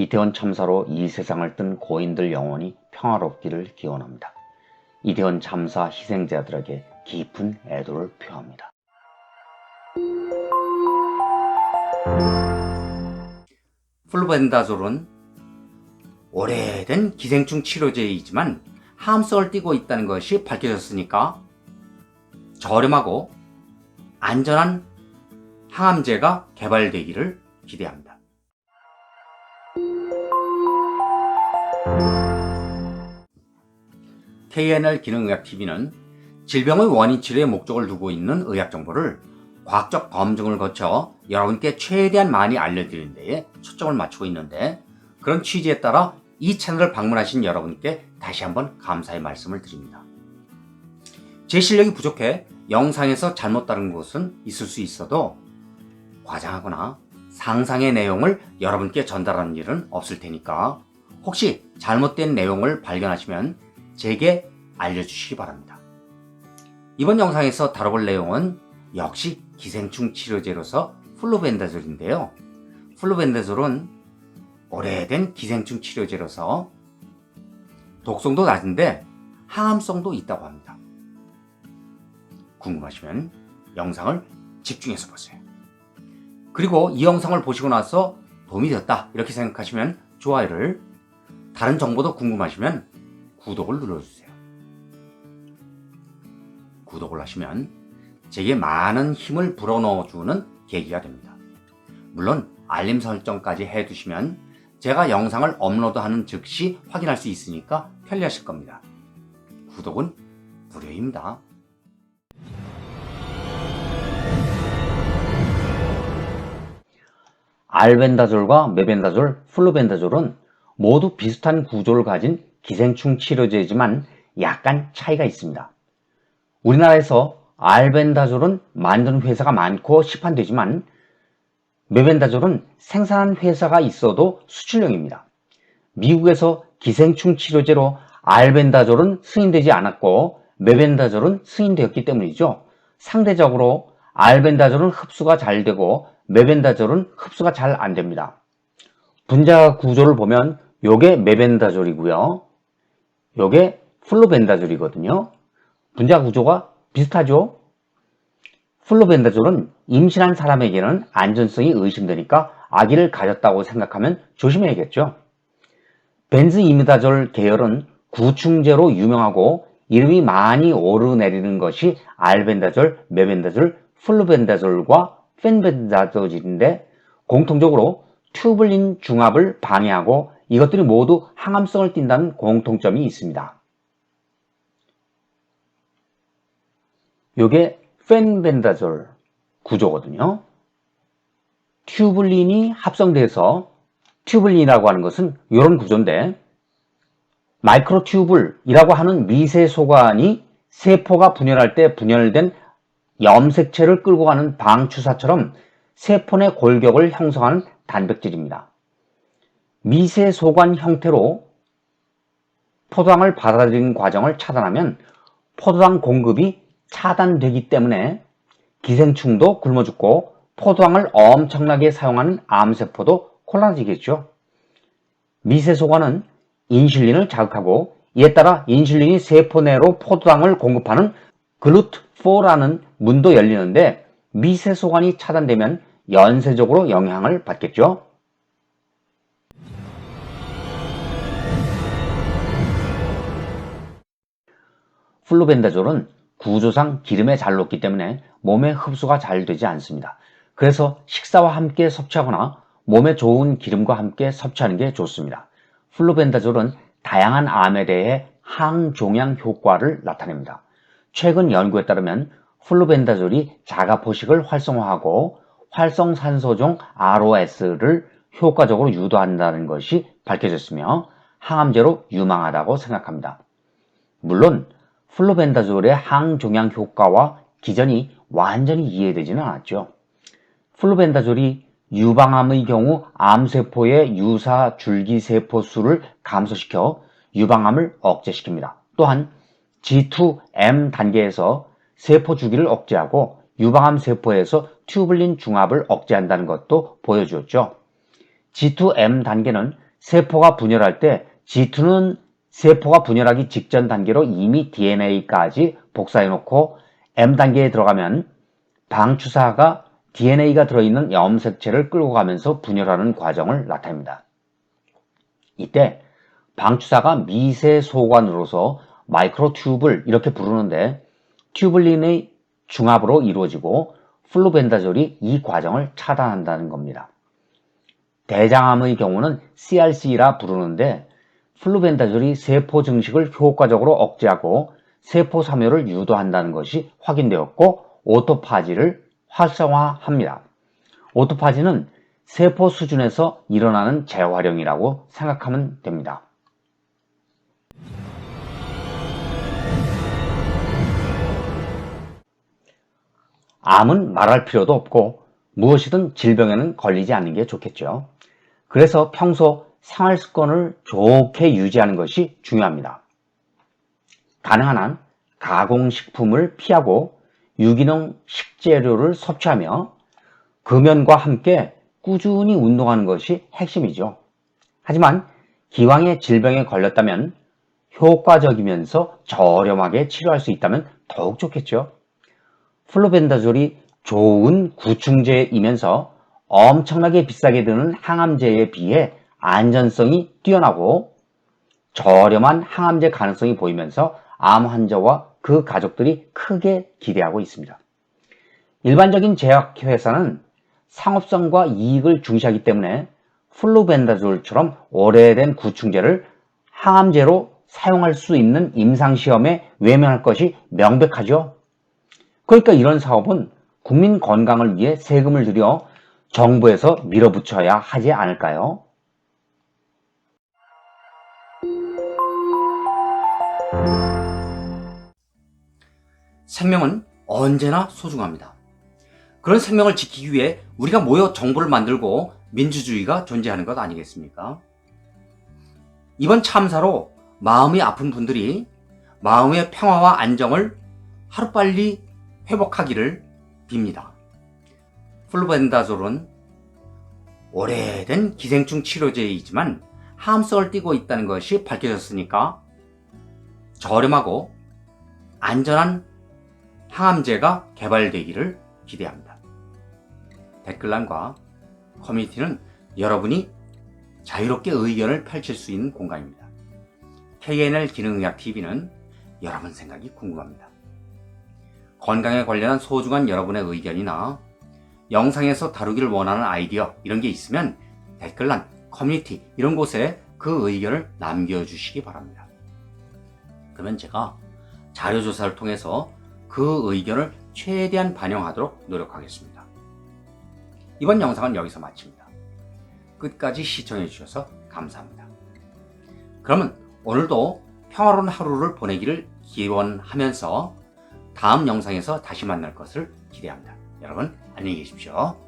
이태원 참사로 이 세상을 뜬 고인들 영혼이 평화롭기를 기원합니다. 이태원 참사 희생자들에게 깊은 애도를 표합니다. 플루벤다졸은 오래된 기생충 치료제이지만 함성을 띠고 있다는 것이 밝혀졌으니까 저렴하고 안전한 항암제가 개발되기를 기대합니다. KNL 기능의학TV는 질병의 원인 치료에 목적을 두고 있는 의학 정보를 과학적 검증을 거쳐 여러분께 최대한 많이 알려드리는 데에 초점을 맞추고 있는데 그런 취지에 따라 이 채널을 방문하신 여러분께 다시 한번 감사의 말씀을 드립니다. 제 실력이 부족해 영상에서 잘못 다른 곳은 있을 수 있어도 과장하거나 상상의 내용을 여러분께 전달하는 일은 없을 테니까 혹시 잘못된 내용을 발견하시면 제게 알려주시기 바랍니다. 이번 영상에서 다뤄볼 내용은 역시 기생충 치료제로서 플로벤다졸인데요. 플로벤다졸은 오래된 기생충 치료제로서 독성도 낮은데 항암성도 있다고 합니다. 궁금하시면 영상을 집중해서 보세요. 그리고 이 영상을 보시고 나서 도움이 됐다 이렇게 생각하시면 좋아요를 다른 정보도 궁금하시면 구독을 눌러주세요. 구독을 하시면 제게 많은 힘을 불어넣어주는 계기가 됩니다. 물론 알림 설정까지 해두시면 제가 영상을 업로드하는 즉시 확인할 수 있으니까 편리하실 겁니다. 구독은 무료입니다. 알벤다졸과 메벤다졸, 플루벤다졸은 모두 비슷한 구조를 가진 기생충 치료제지만 약간 차이가 있습니다. 우리나라에서 알벤다졸은 만드는 회사가 많고 시판되지만 메벤다졸은 생산한 회사가 있어도 수출용입니다. 미국에서 기생충 치료제로 알벤다졸은 승인되지 않았고 메벤다졸은 승인되었기 때문이죠. 상대적으로 알벤다졸은 흡수가 잘 되고 메벤다졸은 흡수가 잘 안 됩니다. 분자 구조를 보면 요게 메벤다졸이고요. 요게 플로벤다졸이거든요. 분자 구조가 비슷하죠? 플로벤다졸은 임신한 사람에게는 안전성이 의심되니까 아기를 가졌다고 생각하면 조심해야겠죠. 벤즈이미다졸 계열은 구충제로 유명하고 이름이 많이 오르내리는 것이 알벤다졸, 메벤다졸, 플루벤다졸과 펜벤다졸인데 공통적으로 튜블린 중합을 방해하고 이것들이 모두 항암성을 띈다는 공통점이 있습니다. 이게 펜벤다졸 구조거든요. 튜블린이 합성돼서 튜블린이라고 하는 것은 이런 구조인데 마이크로튜블이라고 하는 미세 소관이 세포가 분열할 때 분열된 염색체를 끌고 가는 방추사처럼 세포 내 골격을 형성하는 단백질입니다. 미세 소관 형태로 포도당을 받아들이는 과정을 차단하면 포도당 공급이 차단되기 때문에 기생충도 굶어 죽고 포도당을 엄청나게 사용하는 암세포도 곤란해지겠죠. 미세소관은 인슐린을 자극하고 이에 따라 인슐린이 세포 내로 포도당을 공급하는 글루트4라는 문도 열리는데 미세소관이 차단되면 연쇄적으로 영향을 받겠죠. 플로벤다졸은 구조상 기름에 잘 녹기 때문에 몸에 흡수가 잘 되지 않습니다. 그래서 식사와 함께 섭취하거나 몸에 좋은 기름과 함께 섭취하는 게 좋습니다. 플로벤다졸은 다양한 암에 대해 항종양 효과를 나타냅니다. 최근 연구에 따르면 플로벤다졸이 자가포식을 활성화하고 활성산소종 ROS를 효과적으로 유도한다는 것이 밝혀졌으며 항암제로 유망하다고 생각합니다. 물론 플로벤다졸의 항종양 효과와 기전이 완전히 이해되지는 않았죠. 플로벤다졸이 유방암의 경우 암세포의 유사 줄기세포 수를 감소시켜 유방암을 억제시킵니다. 또한 G2M 단계에서 세포 주기를 억제하고 유방암 세포에서 튜블린 중합을 억제한다는 것도 보여주었죠. G2M 단계는 세포가 분열할 때 G2는 세포가 분열하기 직전 단계로 이미 DNA까지 복사해 놓고 M 단계에 들어가면 방추사가 DNA가 들어있는 염색체를 끌고 가면서 분열하는 과정을 나타냅니다. 이때 방추사가 미세 소관으로서 마이크로 튜블 이렇게 부르는데 튜블린의 중합으로 이루어지고 플루벤다졸이 이 과정을 차단한다는 겁니다. 대장암의 경우는 CRC라 부르는데 플루벤다졸이 세포 증식을 효과적으로 억제하고 세포 사멸을 유도한다는 것이 확인되었고 오토파지를 활성화합니다. 오토파지는 세포 수준에서 일어나는 재활용이라고 생각하면 됩니다. 암은 말할 필요도 없고 무엇이든 질병에는 걸리지 않는 게 좋겠죠. 그래서 평소 생활 습관을 좋게 유지하는 것이 중요합니다. 가능한 한 가공식품을 피하고 유기농 식재료를 섭취하며 금연과 함께 꾸준히 운동하는 것이 핵심이죠. 하지만 기왕에 질병에 걸렸다면 효과적이면서 저렴하게 치료할 수 있다면 더욱 좋겠죠. 플로벤다졸이 좋은 구충제이면서 엄청나게 비싸게 드는 항암제에 비해 안전성이 뛰어나고 저렴한 항암제 가능성이 보이면서 암 환자와 그 가족들이 크게 기대하고 있습니다. 일반적인 제약회사는 상업성과 이익을 중시하기 때문에 플루벤다졸처럼 오래된 구충제를 항암제로 사용할 수 있는 임상시험에 외면할 것이 명백하죠. 그러니까 이런 사업은 국민 건강을 위해 세금을 들여 정부에서 밀어붙여야 하지 않을까요? 생명은 언제나 소중합니다. 그런 생명을 지키기 위해 우리가 모여 정부를 만들고 민주주의가 존재하는 것 아니겠습니까? 이번 참사로 마음이 아픈 분들이 마음의 평화와 안정을 하루빨리 회복하기를 빕니다. 플루벤다졸은 오래된 기생충 치료제이지만 함성을 띠고 있다는 것이 밝혀졌으니까 저렴하고 안전한 항암제가 개발되기를 기대합니다. 댓글란과 커뮤니티는 여러분이 자유롭게 의견을 펼칠 수 있는 공간입니다. KNL 기능의학TV는 여러분 생각이 궁금합니다. 건강에 관련한 소중한 여러분의 의견이나 영상에서 다루기를 원하는 아이디어 이런 게 있으면 댓글란, 커뮤니티 이런 곳에 그 의견을 남겨주시기 바랍니다. 그러면 제가 자료조사를 통해서 그 의견을 최대한 반영하도록 노력하겠습니다. 이번 영상은 여기서 마칩니다. 끝까지 시청해 주셔서 감사합니다. 그러면 오늘도 평화로운 하루를 보내기를 기원하면서 다음 영상에서 다시 만날 것을 기대합니다. 여러분 안녕히 계십시오.